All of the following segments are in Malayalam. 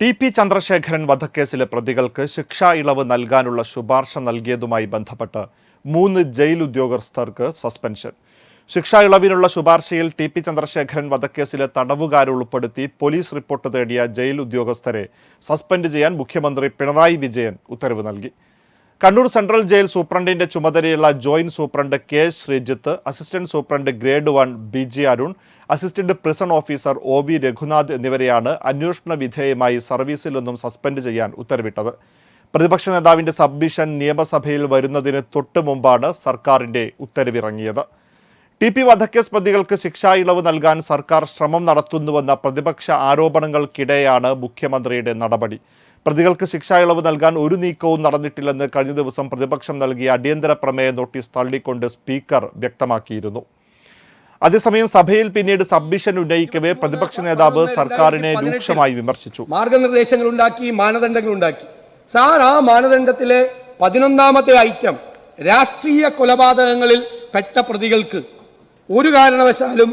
ടി പി ചന്ദ്രശേഖരൻ വധക്കേസിലെ പ്രതികൾക്ക് ശിക്ഷാ ഇളവ് നൽകാനുള്ള ശുപാർശ നൽകിയതുമായി ബന്ധപ്പെട്ട് മൂന്ന് ജയിൽ ഉദ്യോഗസ്ഥർക്ക് സസ്പെൻഷൻ. ശിക്ഷാ ഇളവിനുള്ള ശുപാർശയിൽ ടി പി ചന്ദ്രശേഖരൻ വധക്കേസിലെ തടവുകാരുൾപ്പെടുത്തി പോലീസ് റിപ്പോർട്ട് തേടിയ ജയിൽ ഉദ്യോഗസ്ഥരെ സസ്പെൻഡ് ചെയ്യാൻ മുഖ്യമന്ത്രി പിണറായി വിജയൻ ഉത്തരവ് നൽകി. കണ്ണൂർ സെൻട്രൽ ജയിൽ സൂപ്രണ്ടിന്റെ ചുമതലയുള്ള joint superintendent K Sreejith assistant superintendent grade one B G Arun assistant prison officer O V Raghunath എന്നിവരെയാണ് അന്വേഷണ വിധേയമായി സർവീസിൽ നിന്നും സസ്പെൻഡ് ചെയ്യാൻ ഉത്തരവിട്ടത്. പ്രതിപക്ഷ നേതാവിന്റെ സബ്മിഷൻ നിയമസഭയിൽ വരുന്നതിന് തൊട്ടു മുമ്പാണ് സർക്കാരിന്റെ ഉത്തരവിറങ്ങിയത്. ടി പി വധക്കേസ് പ്രതികൾക്ക് ശിക്ഷാ ഇളവ് നൽകാൻ സർക്കാർ ശ്രമം നടത്തുന്നുവെന്ന പ്രതിപക്ഷ ആരോപണങ്ങൾക്കിടെയാണ് മുഖ്യമന്ത്രിയുടെ നടപടി. പ്രതികൾക്ക് ശിക്ഷാ ഇളവ് നൽകാൻ ഒരു നീക്കവും നടന്നിട്ടില്ലെന്ന് കഴിഞ്ഞ ദിവസം പ്രതിപക്ഷം നൽകിയ അടിയന്തര പ്രമേയ നോട്ടീസ് തള്ളിക്കൊണ്ട് സ്പീക്കർ വ്യക്തമാക്കിയിരുന്നു. അതേസമയം സഭയിൽ പിന്നീട് സബ്മിഷൻ ഉന്നയിക്കവേ പ്രതിപക്ഷ നേതാവ് സർക്കാരിനെ രൂക്ഷമായി വിമർശിച്ചു. മാർഗനിർദ്ദേശങ്ങൾ ഉണ്ടാക്കി മാനദണ്ഡങ്ങൾ ഉണ്ടാക്കി. സാർ ആ മാനദണ്ഡത്തിലെ പതിനൊന്നാമത്തെ ഐറ്റം രാഷ്ട്രീയ കൊലപാതകങ്ങളിൽ പെട്ട പ്രതികൾക്ക് ഒരു കാരണവശാലും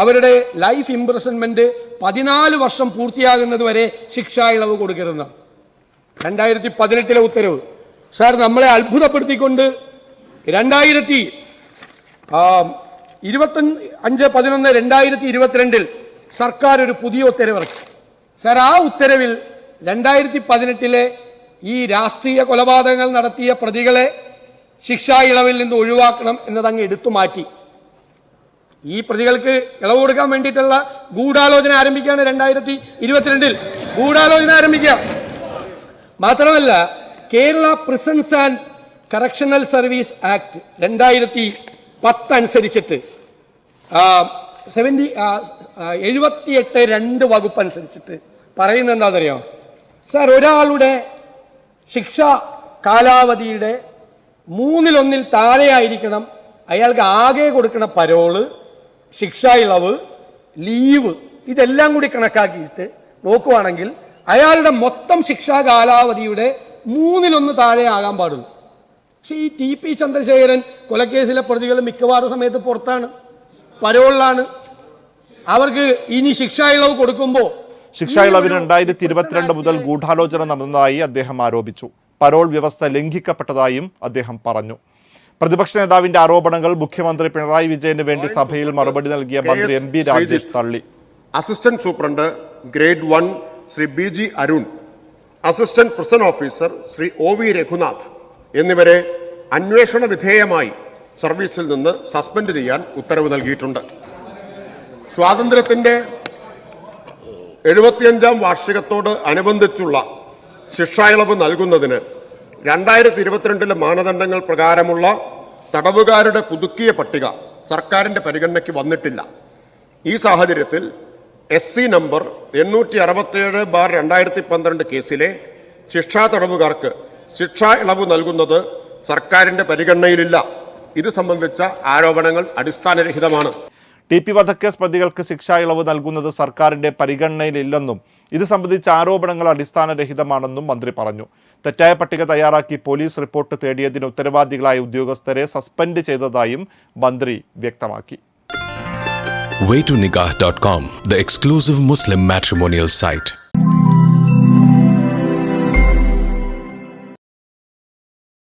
അവരുടെ ലൈഫ് ഇംപ്രസൺമെന്റ് പതിനാല് വർഷം പൂർത്തിയാകുന്നത് വരെ ശിക്ഷാ ഇളവ് കൊടുക്കരുതെന്നാണ്. രണ്ടായിരത്തി പതിനെട്ടിലെ ഉത്തരവ്. സാർ നമ്മളെ അത്ഭുതപ്പെടുത്തിക്കൊണ്ട് രണ്ടായിരത്തി ഇരുപത്തഞ്ച് അഞ്ച് പതിനൊന്ന് രണ്ടായിരത്തി ഇരുപത്തിരണ്ടിൽ സർക്കാർ ഒരു പുതിയ ഉത്തരവിറക്കി. സാർ ആ ഉത്തരവിൽ രണ്ടായിരത്തി പതിനെട്ടിലെ ഈ രാഷ്ട്രീയ കൊലപാതകങ്ങൾ നടത്തിയ പ്രതികളെ ശിക്ഷാ ഇളവിൽ നിന്ന് ഒഴിവാക്കണം എന്നതങ്ങ് എടുത്തു മാറ്റി. ഈ പ്രതികൾക്ക് ഇളവ് കൊടുക്കാൻ വേണ്ടിയിട്ടുള്ള ഗൂഢാലോചന ആരംഭിക്കുകയാണ് രണ്ടായിരത്തി ഇരുപത്തിരണ്ടിൽ ഗൂഢാലോചന ആരംഭിക്കുക. മാത്രമല്ല Kerala prisons and correctional service act രണ്ടായിരത്തി പത്ത് അനുസരിച്ചിട്ട് സെവന്റി എഴുപത്തിയെട്ട് രണ്ട് വകുപ്പ് അനുസരിച്ചിട്ട് പറയുന്നത് എന്താണെന്നറിയോ? സാർ ഒരാളുടെ ശിക്ഷ കാലാവധിയുടെ മൂന്നിലൊന്നിൽ താഴെയായിരിക്കണം. അയാൾക്ക് ആകെ കൊടുക്കുന്ന പരോൾ ശിക്ഷാ ഇളവ് ലീവ് ഇതെല്ലാം കൂടി കണക്കാക്കിയിട്ട് നോക്കുവാണെങ്കിൽ അയാളുടെ മൊത്തം ശിക്ഷാ കാലാവധിയുടെ മൂന്നിലൊന്ന് താഴെ ആകാൻ പാടുള്ളൂ. പക്ഷെ ഈ ടി പി ചന്ദ്രശേഖരൻ കൊലക്കേസിലെ പ്രതികൾ മിക്കവാറും സമയത്ത് പുറത്താണ് പരോളിലാണ്. അവർക്ക് ഇനി ശിക്ഷ ഇളവ് കൊടുക്കുമ്പോൾ ശിക്ഷ ഇളവിന് രണ്ടായിരത്തി ഇരുപത്തിരണ്ട് മുതൽ ഗൂഢാലോചന നടന്നതായി അദ്ദേഹം ആരോപിച്ചു. പരോൾ വ്യവസ്ഥ ലംഘിക്കപ്പെട്ടതായും അദ്ദേഹം പറഞ്ഞു. പ്രതിപക്ഷ നേതാവിന്റെ ആരോപണങ്ങൾ മുഖ്യമന്ത്രി പിണറായി വിജയന് വേണ്ടി സഭയിൽ മറുപടി നൽകിയ മന്ത്രി എം ബി രാജേഷ് തള്ളി. Assistant superintendent grade one Shri B G Arun. Assistant prison officer Shri O V Raghunath. എന്നിവരെ അന്വേഷണ വിധേയമായി സർവീസിൽ നിന്ന് സസ്പെൻഡ് ചെയ്യാൻ ഉത്തരവ് നൽകിയിട്ടുണ്ട്. സ്വാതന്ത്ര്യത്തിന്റെ എഴുപത്തിയഞ്ചാം വാർഷികത്തോട് അനുബന്ധിച്ചുള്ള ശിക്ഷായളവ് നൽകുന്നതിന് രണ്ടായിരത്തി ഇരുപത്തിരണ്ടിലെ മാനദണ്ഡങ്ങൾ പ്രകാരമുള്ള തടവുകാരുടെ പുതുക്കിയ പട്ടിക സർക്കാരിന്റെ പരിഗണനയ്ക്ക് വന്നിട്ടില്ല. ഈ സാഹചര്യത്തിൽ എസ് സി നമ്പർ എണ്ണൂറ്റി അറുപത്തിയേഴ് ബാർ രണ്ടായിരത്തി പന്ത്രണ്ട് കേസിലെ ശിക്ഷാ തടവുകാർക്ക് ശിക്ഷാ ഇളവ് നൽകുന്നത് സർക്കാരിന്റെ പരിഗണനയിലില്ല. ഇത് സംബന്ധിച്ച ആരോപണങ്ങൾ അടിസ്ഥാനരഹിതമാണ്. ടി പി വധക്കേസ് പ്രതികൾക്ക് ശിക്ഷാ ഇളവ് നൽകുന്നത് സർക്കാരിന്റെ പരിഗണനയിലില്ലെന്നും ഇത് സംബന്ധിച്ച ആരോപണങ്ങൾ അടിസ്ഥാനരഹിതമാണെന്നും മന്ത്രി പറഞ്ഞു. തെറ്റായ പട്ടിക തയ്യാറാക്കി പോലീസ് റിപ്പോർട്ട് തേടിയതിന് ഉത്തരവാദികളായ ഉദ്യോഗസ്ഥരെ സസ്പെൻഡ് ചെയ്തതായും മന്ത്രി വ്യക്തമാക്കി. Waytonikah.com, the exclusive Muslim matrimonial site.